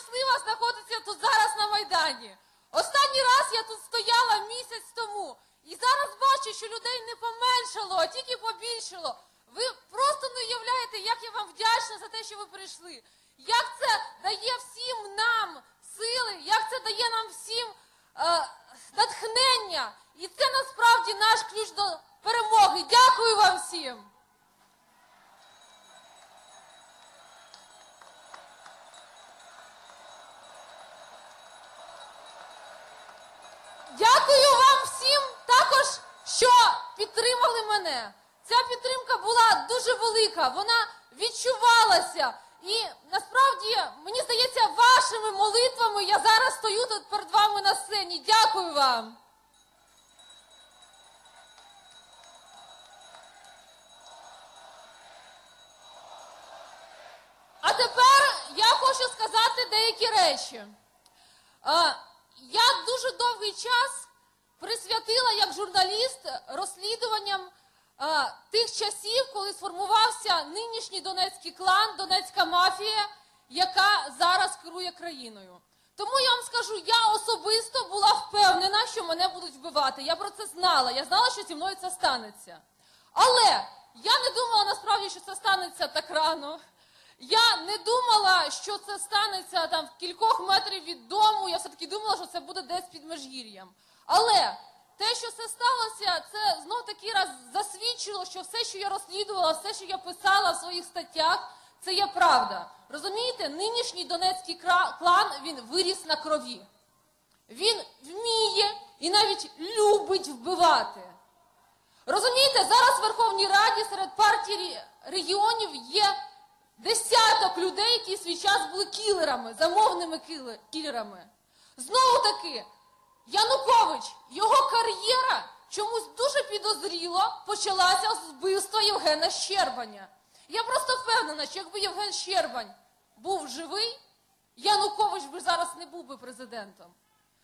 щаслива знаходитися тут зараз на Майдані. Останній раз я тут стояла місяць тому. І зараз бачу, що людей не поменшало, а тільки побільшало. Ви просто не уявляєте, як я вам вдячна за те, що ви прийшли. Як це дає всім нам сили, як це дає нам всім е, натхнення. І це насправді наш ключ до перемоги. Дякую вам всім. Дякую вам всім також, що підтримали мене. Ця підтримка була дуже велика, вона відчувалася. І насправді, мені здається, вашими молитвами я зараз стою тут перед вами на сцені. Дякую вам. А тепер я хочу сказати деякі речі. Я дуже довгий час присвятила як журналіст розслідуванням е, тих часів, коли сформувався нинішній донецький клан, донецька мафія, яка зараз керує країною. Тому я вам скажу, я особисто була впевнена, що мене будуть вбивати. Я про це знала. Я знала, що зі мною це станеться. Але я не думала насправді, що це станеться так рано. Я не думала, що це станеться там в кількох метрів від дому. Я все-таки думала, що це буде десь під Межгір'ям. Але те, що це сталося, це знов таки раз засвідчило, що все, що я розслідувала, все, що я писала в своїх статтях, це є правда. Розумієте, нинішній донецький клан він виріс на крові. Він вміє і навіть любить вбивати. Розумієте, зараз в Верховній Раді серед партій регіонів є десяток людей, які свій час були кілерами, замовними кілерами. Знову таки, Янукович, його кар'єра чомусь дуже підозріло почалася з вбивства Євгена Щербаня. Я просто впевнена, що якби Євген Щербань був живий, Янукович би зараз не був би президентом.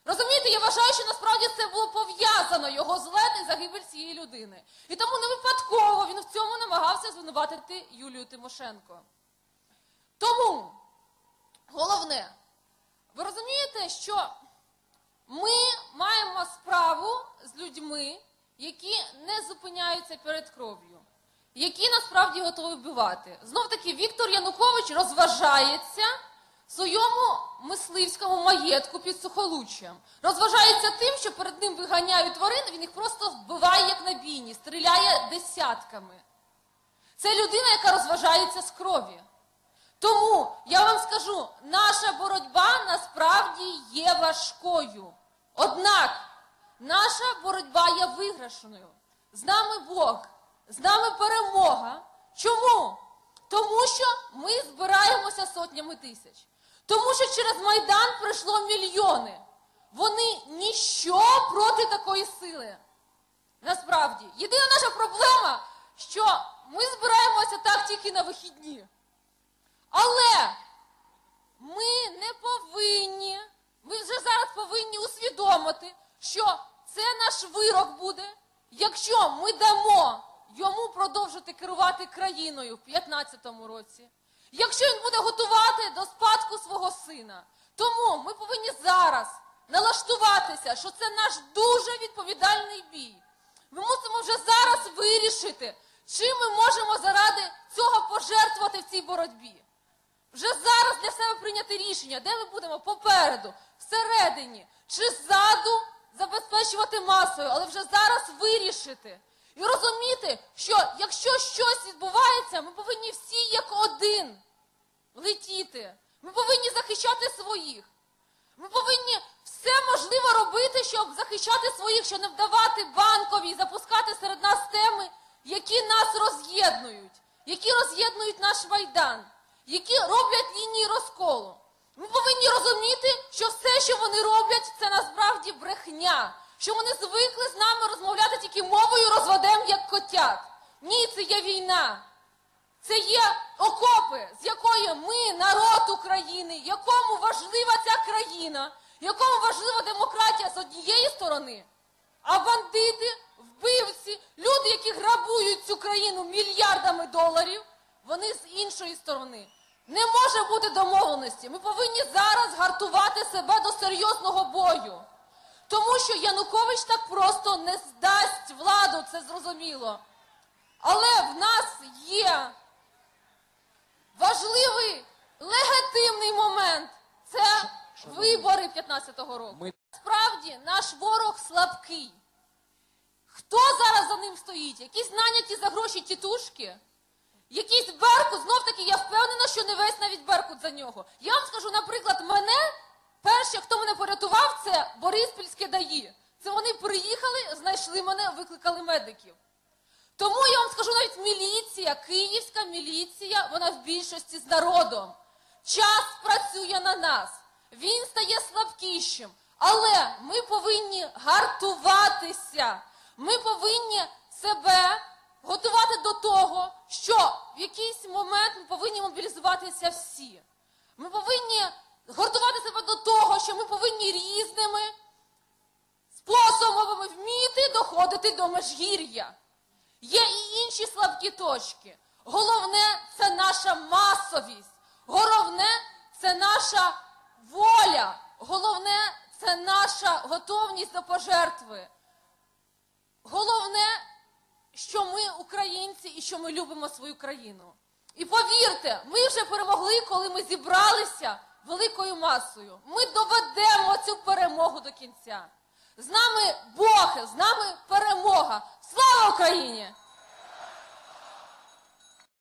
Розумієте, я вважаю, що насправді це було пов'язано його злет і загибель цієї людини. І тому не випадково він в цьому намагався звинуватити Юлію Тимошенко. Тому головне, ви розумієте, що ми маємо справу з людьми, які не зупиняються перед кров'ю, які насправді готові вбивати. Знов таки, Віктор Янукович розважається в своєму мисливському маєтку під Сухолуччям. Розважається тим, що перед ним виганяють тварин, він їх просто вбиває як на бійні, стріляє десятками. Це людина, яка розважається з крові. Тому я вам скажу, наша боротьба насправді є важкою. Однак наша боротьба є виграшеною. З нами Бог, з нами перемога. Чому? Тому що ми збираємося сотнями тисяч. Тому що через Майдан прийшло мільйони. Вони ніщо проти такої сили. Насправді, єдина наша проблема, що ми збираємося так тільки на вихідні. Але ми не повинні, ми вже зараз повинні усвідомити, що це наш вирок буде, якщо ми дамо йому продовжити керувати країною в 2015 році, якщо він буде готувати до спадку свого сина. Тому ми повинні зараз налаштуватися, що це наш дуже відповідальний бій. Ми мусимо вже зараз вирішити, чим ми можемо заради цього пожертвувати в цій боротьбі. Вже зараз для себе прийняти рішення, де ми будемо попереду, всередині чи ззаду забезпечувати масою, але вже зараз вирішити і розуміти, що якщо щось відбувається, ми повинні всі як один летіти. Ми повинні захищати своїх. Ми повинні все можливе робити, щоб захищати своїх, щоб не вдавати банкові і запускати серед нас теми, які нас роз'єднують, які роз'єднують наш майдан, які роблять лінії розколу. Ми повинні розуміти, що все, що вони роблять, це насправді брехня. Що вони звикли з нами розмовляти тільки мовою розводем, як котят. Ні, це є війна. Це є окопи, з якої ми, народ України, якому важлива ця країна, якому важлива демократія з однієї сторони, а бандити, вбивці, люди, які грабують цю країну мільярдами доларів, вони з іншої сторони. Не може бути домовленості. Ми повинні зараз гартувати себе до серйозного бою. Тому що Янукович так просто не здасть владу, це зрозуміло. Але в нас є важливий легітимний момент. Це вибори 15-го року. Ми- Справді наш ворог слабкий. Хто зараз за ним стоїть? Якісь наняті за гроші тітушки? Якийсь Беркут, знов таки я впевнена, що не весь навіть Беркут за нього. Я вам скажу, наприклад, мене, перше, хто мене порятував, це Бориспільське ДАІ. Це вони приїхали, знайшли мене, викликали медиків. Тому я вам скажу навіть міліція, київська міліція, вона в більшості з народом. Час працює на нас. Він стає слабкішим. Але ми повинні гартуватися. Ми повинні себе готувати до того, що в якийсь момент ми повинні мобілізуватися всі. Ми повинні гартувати себе до того, що ми повинні різними способами вміти доходити до межгір'я. Є і інші слабкі точки. Головне це наша масовість. Головне це наша воля. Головне це наша готовність до пожертви. Головне, що ми українці і що ми любимо свою країну. І повірте, ми вже перемогли, коли ми зібралися великою масою. Ми доведемо цю перемогу до кінця. З нами Бог, з нами перемога. Слава Україні!